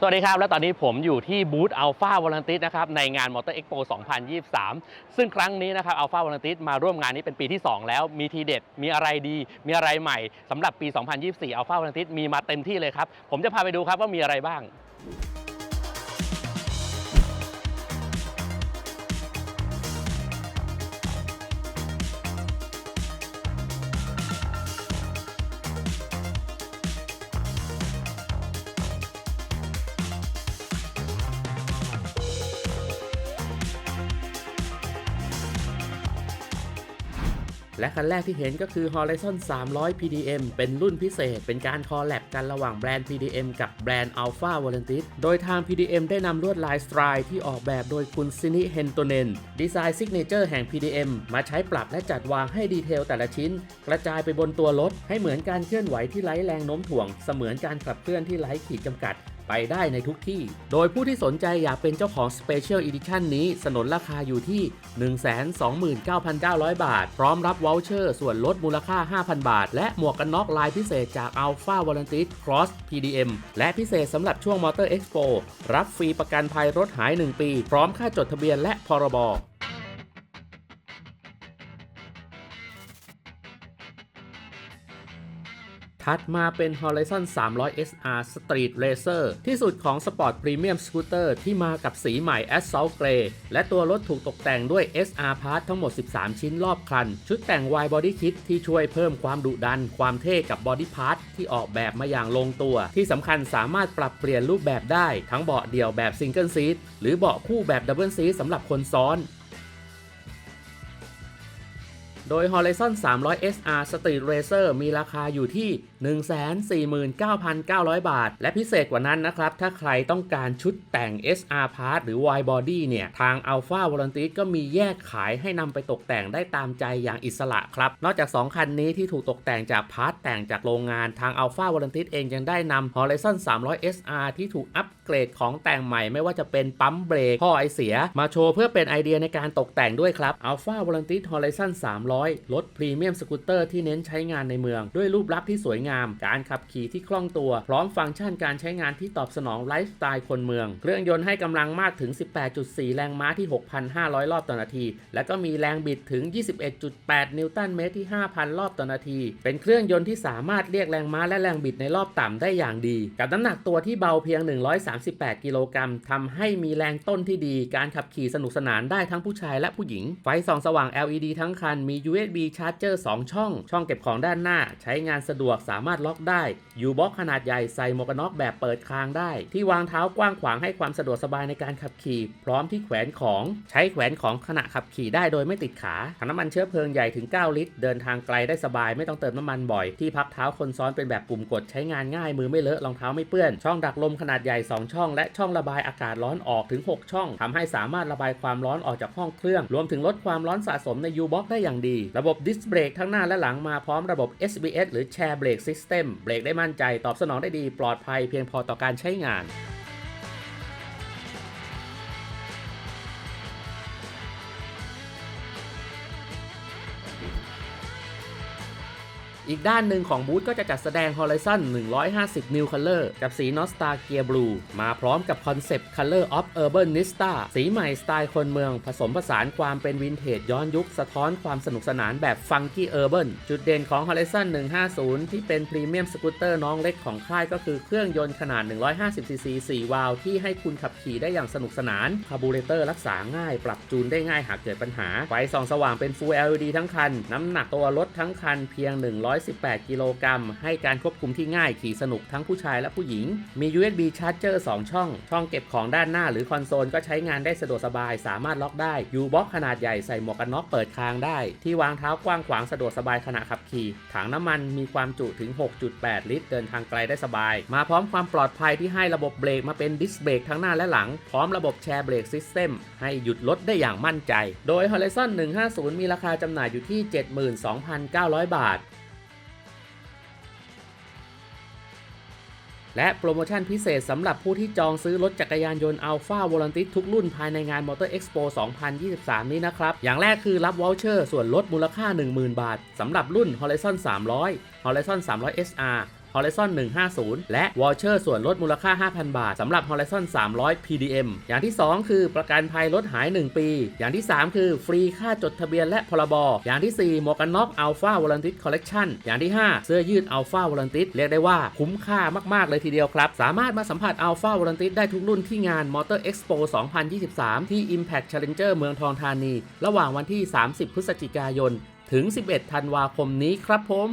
สวัสดีครับ และตอนนี้ผมอยู่ที่บูธอัลฟาวอลันติสนะครับในงานมอเตอร์เอ็กโป2023 ซึ่งครั้งนี้นะครับอัลฟาวอลันติสมาร่วมงานนี้เป็นปีที่ 2 แล้วมีทีเด็ด มีอะไรดี มีอะไรใหม่สำหรับปี 2024อัลฟาวอลันติสมีมาเต็มที่เลยครับ ผมจะพาไปดูครับว่ามีอะไรบ้าง และคันแรกที่เห็นก็คือ Horizon 300 PDM เป็นรุ่นพิเศษ เป็นการคอลแลบกันระหว่างแบรนด์ PDM กับแบรนด์ Alpha v o l a n t i s โดยทาง PDM ได้นำลวดลายสไตร์ที่ออกแบบโดยคุณซินิเฮนโตเนนดีไซน์ซิกเนเจอร์แห่ง PDM มาใช้ปรับและจัดวางให้ดีเทลแต่ละชิ้น กระจายไปบนตัวรถให้เหมือนการเคลื่อนไหวที่ไร้แรงโน้มถ่วง เสมือนการขับเคลื่อนที่ไร้ขีดจำกัด ไปได้ในทุกที่ โดยผู้ที่สนใจอยากเป็นเจ้าของ Special Edition นี้สนนราคาอยู่ที่ 129,900 บาท พร้อมรับวอลเชอร์ส่วนลดมูลค่า 5,000 บาท และหมวกกันน็อกลายพิเศษจาก Alpha v o l a n t i s Cross PDM และพิเศษสำหรับช่วง Motor Expo รับฟรีประกันภัยรถหาย 1 ปี พร้อมค่าจดทะเบียนและพรบ ถัดมาเป็น Horizon 300 SR Street Racer ที่สุดของ Sport Premium Scooter ที่มากับสีใหม่ Assault Grey และตัวรถถูกตกแต่งด้วย SR Part ทั้งหมด 13 ชิ้นรอบคัน ชุดแต่ง Wide Body Kit ที่ช่วยเพิ่มความดุดัน ความเท่กับ Body Part ที่ออกแบบมาอย่างลงตัว ที่สำคัญสามารถปรับเปลี่ยนรูปแบบได้ ทั้งเบาะเดี่ยวแบบ Single Seat หรือเบาะคู่แบบ Double Seat สำหรับคนซ้อน โดย Horizon 300 SR Street Racer มีราคาอยู่ที่ 149,900 บาท และพิเศษกว่านั้นนะครับ ถ้าใครต้องการชุดแต่ง SR Part หรือ Wide Body เนี่ย ทาง Alpha v o l a n t i s ก็มีแยกขายให้นำไปตกแต่งได้ตามใจอย่างอิสระครับ นอกจาก 2 คันนี้ที่ถูกตกแต่งจากพาร์ทแต่งจากโรงงานทาง Alpha v o l a n t i s เองยังได้นำ Horizon 300 SR ที่ถูกอัปเกรดของแต่งใหม่ไม่ว่าจะเป็นปั๊มเบรกท่อไอเสีย มาโชว์เพื่อเป็นไอเดียในการตกแต่งด้วยครับ Alpha v o l a n t i s Horizon 300รถพรีเมียมสกูตเตอร์ที่เน้นใช้งานในเมือง ด้วยรูปลักษณ์ที่สวยงาม การขับขี่ที่คล่องตัว พร้อมฟังก์ชันการใช้งานที่ตอบสนองไลฟ์สไตล์คนเมือง เครื่องยนต์ให้กำลังมากถึง 18.4 แรงม้าที่ 6,500 รอบต่อนาที และก็มีแรงบิดถึง 21.8 นิวตันเมตรที่ 5,000 รอบต่อนาที เป็นเครื่องยนต์ที่สามารถเรียกแรงม้าและแรงบิดในรอบต่ำได้อย่างดี กับน้ำหนักตัวที่เบาเพียง 138 กิโลกรัมทำให้มีแรงต้นที่ดี การขับขี่สนุกสนานได้ทั้งผู้ชายและผู้หญิง ไฟส่องสว่าง LED ทั้งคันมี USB ชาร์จเจอร์2ช่อง ช่องเก็บของด้านหน้า ใช้งานสะดวกสามารถล็อกได้ยูบ็อกขนาดใหญ่ใส่หมวกกันน็อกแบบเปิดคางได้ ที่วางเท้ากว้างขวางให้ความสะดวกสบายในการขับขี่ พร้อมที่แขวนของ ใช้แขวนของขณะขับขี่ได้โดยไม่ติดขาถังน้ำมันเชื้อเพลิงใหญ่ถึง 9 ลิตร เดินทางไกลได้สบายไม่ต้องเติมน้ำมันบ่อย ที่พักเท้าคนซ้อนเป็นแบบปุ่มกดใช้งานง่ายมือไม่เลอะรองเท้าไม่เปื้อน ช่องดักลมขนาดใหญ่ 2 ช่อง และช่องระบายอากาศร้อนออกถึง 6 ช่องทำให้สามารถระบายความร้อนออกจากห้องเครื่อง รวมถึงลดความร้อนสะสมใน U-Box ได้อย่างดีระบบดิสเบรกทั้งหน้าและหลังมาพร้อมระบบ SBS หรือ Chair Brake System เบรกได้มั่นใจตอบสนองได้ดีปลอดภัยเพียงพอต่อการใช้งาน อีกด้านหนึ่งของบูธก็จะจัดแสดง Horizon 150 New Color กับสี Nostalgia Blue มาพร้อมกับคอนเซปต์ Color of Urban Nista สีใหม่สไตล์คนเมือง ผสมผสานความเป็นวินเทจย้อนยุคสะท้อนความสนุกสนานแบบ Funky Urban จุดเด่นของ Horizon 150 ที่เป็นพรีเมียมสกูตเตอร์น้องเล็กของค่ายก็คือเครื่องยนต์ขนาด 150cc 4 วาล์วที่ให้คุณขับขี่ได้อย่างสนุกสนานคาร์บูเรเตอร์รักษาง่าย ปรับจูนได้ง่ายหากเกิดปัญหาไฟส่องสว่างเป็น Full LED ทั้งคัน น้ำหนักตัวรถทั้งคันเพียง118 กิโลกรัม ให้การควบคุมที่ง่ายขี่สนุกทั้งผู้ชายและผู้หญิง มี USB ชาร์จเจอร์2ช่อง ช่องเก็บของด้านหน้าหรือคอนโซลก็ใช้งานได้สะดวกสบาย สามารถล็อกได้ U-Box ขนาดใหญ่ใส่หมวกกันน็อกเปิดคางได้ ที่วางเท้ากว้างขวางสะดวกสบายขณะขับขี่ ถังน้ำมันมีความจุถึง 6.8 ลิตร เดินทางไกลได้สบาย มาพร้อมความปลอดภัยที่ให้ระบบเบรกมาเป็นดิสเบรกทั้งหน้าและหลัง พร้อมระบบแชร์เบรกซิสเต็มให้หยุดรถได้อย่างมั่นใจ โดย Horizon 150 มีราคาจำหน่ายอยู่ที่ 72,900 บาท และโปรโมชั่นพิเศษสำหรับผู้ที่จองซื้อรถจักรยานยนต์ Alpha v o l a n t i s ทุกรุ่นภายในงาน Motor Expo 2023 นี้นะครับ อย่างแรกคือรับวอลเชอร์ส่วนลดมูลค่า 10,000 บาทสำหรับรุ่น Horizon 300 Horizon 300 SR Horizon 150 และวอเชอร์ส่วนลดมูลค่า 5,000 บาทสำหรับ Horizon 300 PDM อย่างที่ 2 คือประกันภัยรถหาย 1 ปี อย่างที่ 3 คือฟรีค่าจดทะเบียนและพรบอย่างที่ 4 หมวกกันน็อก Alpha v o l a n t i s Collection อย่างที่ 5 เสื้อยืด Alpha v o l a n t i s เรียกได้ว่าคุ้มค่ามาก ๆ เลยทีเดียวครับ สามารถมาสัมผัส Alpha v o l a n t i s ได้ทุกรุ่นที่งาน Motor Expo 2023 ที่ Impact Challenger เมืองทองธานี ระหว่างวันที่ 30 พฤศจิกายน ถึง 11 ธันวาคมนี้ครับผม